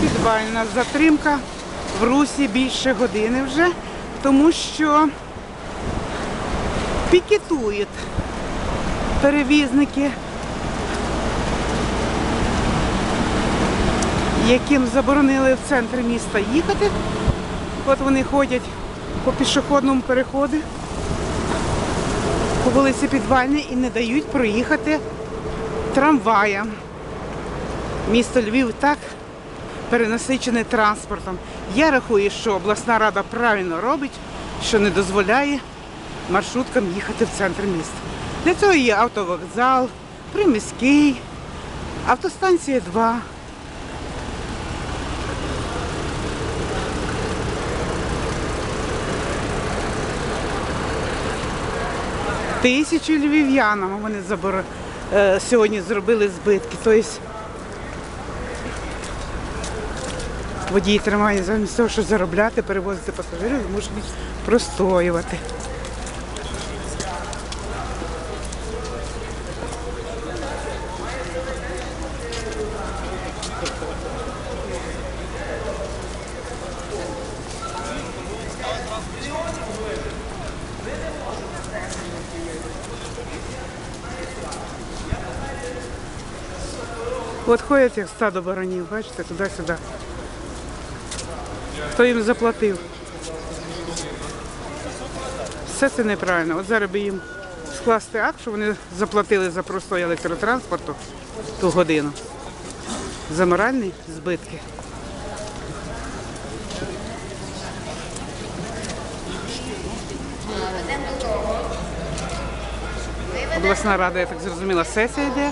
Підвальна затримка в русі більше години вже, тому що пікетують перевізники, яким заборонили в центр міста їхати. От вони ходять по пішохідному переходу, по вулиці Підвальній і не дають проїхати трамваям. Місто Львів так перенасичене транспортом. Я рахую, що обласна рада правильно робить, що не дозволяє маршруткам їхати в центр міста. Для цього є автовокзал, приміський, автостанція 2. Тисячі львів'янам вони е, сьогодні зробили збитки. Тобто водій тримає замість того, щоб заробляти, перевозити пасажирів, змушені простоювати. От ходять як стадо баранів, бачите, туди-сюди. Хто їм заплатив? Все це неправильно. От зараз би їм скласти акт, що вони заплатили за простой електротранспорту ту годину. За моральні збитки. Обласна рада, я так зрозуміла, сесія йде.